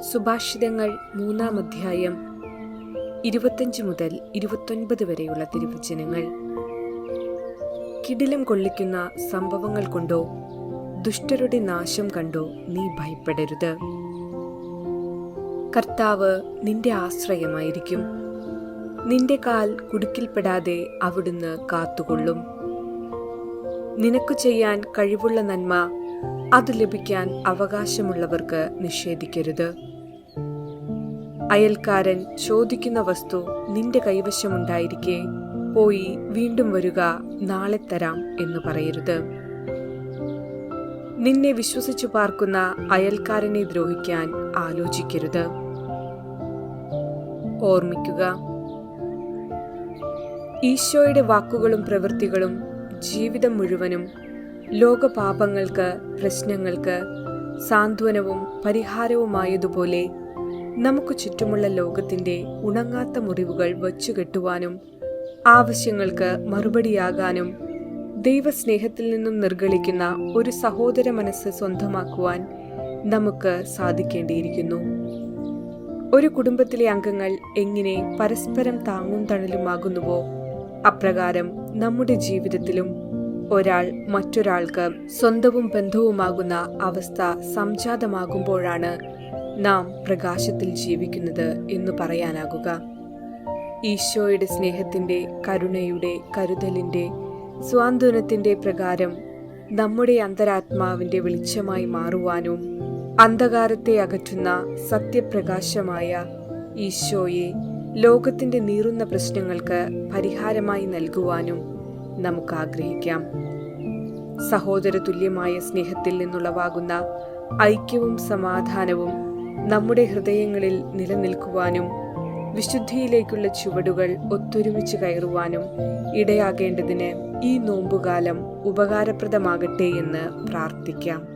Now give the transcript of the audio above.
സുഭാഷിതങ്ങൾ മൂന്നാം അധ്യായം ഇരുപത്തഞ്ച് മുതൽ ഇരുപത്തൊൻപത് വരെയുള്ള തിരുവചനങ്ങൾ. കിടിലം കൊള്ളിക്കുന്ന സംഭവങ്ങൾ കൊണ്ടോ ദുഷ്ടരുടെ നാശം കണ്ടോ നീ ഭയപ്പെടരുത്. കർത്താവ് നിന്റെ ആശ്രയമായിരിക്കും. നിന്റെ കാൽ കുടുക്കിൽപ്പെടാതെ അവിടുന്ന് കാത്തുകൊള്ളും. നിനക്കു ചെയ്യാൻ കഴിവുള്ള നന്മ അത് ലഭിക്കാൻ അവകാശമുള്ളവർക്ക് നിഷേധിക്കരുത്. അയൽക്കാരൻ ചോദിക്കുന്ന വസ്തു നിന്റെ കൈവശമുണ്ടായിരിക്കെ പോയി വീണ്ടും വരിക നാളെ തരാം എന്ന് പറയരുത്. നിന്നെ വിശ്വസിച്ചു പാർക്കുന്ന അയൽക്കാരനെ ദ്രോഹിക്കാൻ ആലോചിക്കരുത്. ഓർമ്മിക്കുക ഈശോയുടെ വാക്കുകളും പ്രവൃത്തികളും ജീവിതം മുഴുവനും ലോകപാപങ്ങൾക്ക് പ്രശ്നങ്ങൾക്ക് സാന്ത്വനവും പരിഹാരവുമായതുപോലെ നമുക്ക് ചുറ്റുമുള്ള ലോകത്തിന്റെ ഉണങ്ങാത്ത മുറിവുകൾ വച്ചുകെട്ടുവാനും ആവശ്യങ്ങൾക്ക് മറുപടിയാകാനും ദൈവസ്നേഹത്തിൽ നിന്നും നിർഗളിക്കുന്ന ഒരു സഹോദര മനസ്സ് സ്വന്തമാക്കുവാൻ നമുക്ക് സാധിക്കേണ്ടിയിരിക്കുന്നു. ഒരു കുടുംബത്തിലെ അംഗങ്ങൾ എങ്ങനെ പരസ്പരം താങ്ങും തണലുമാകുന്നുവോ അപ്രകാരം നമ്മുടെ ജീവിതത്തിലും ഒരാൾ മറ്റൊരാൾക്ക് സ്വന്തവും ബന്ധവുമാകുന്ന അവസ്ഥ സംജാതമാകുമ്പോഴാണ് നാം പ്രകാശത്തിൽ ജീവിക്കുന്നത് എന്ന് പറയാനാകുക. ഈശോയുടെ സ്നേഹത്തിന്റെ കരുണയുടെ കരുതലിന്റെ സ്വാന്തനത്തിന്റെ പ്രകാരം നമ്മുടെ അന്തരാത്മാവിന്റെ വെളിച്ചമായി മാറുവാനും അന്ധകാരത്തെ അകറ്റുന്ന സത്യപ്രകാശമായ ഈശോയെ ലോകത്തിന്റെ നീറുന്ന പ്രശ്നങ്ങൾക്ക് പരിഹാരമായി നൽകുവാനും നമുക്ക് ആഗ്രഹിക്കാം സഹോദര തുല്യമായ സ്നേഹത്തിൽ നിന്നുളവാകുന്ന ഐക്യവും സമാധാനവും നമ്മുടെ ഹൃദയങ്ങളിൽ നിലനിൽക്കുവാനും വിശുദ്ധിയിലേക്കുള്ള ചുവടുകൾ ഒത്തൊരുമിച്ച് കയറുവാനും ഇടയാകേണ്ടതിന് ഈ നോമ്പുകാലം ഉപകാരപ്രദമാകട്ടെ എന്ന് പ്രാർത്ഥിക്കാം.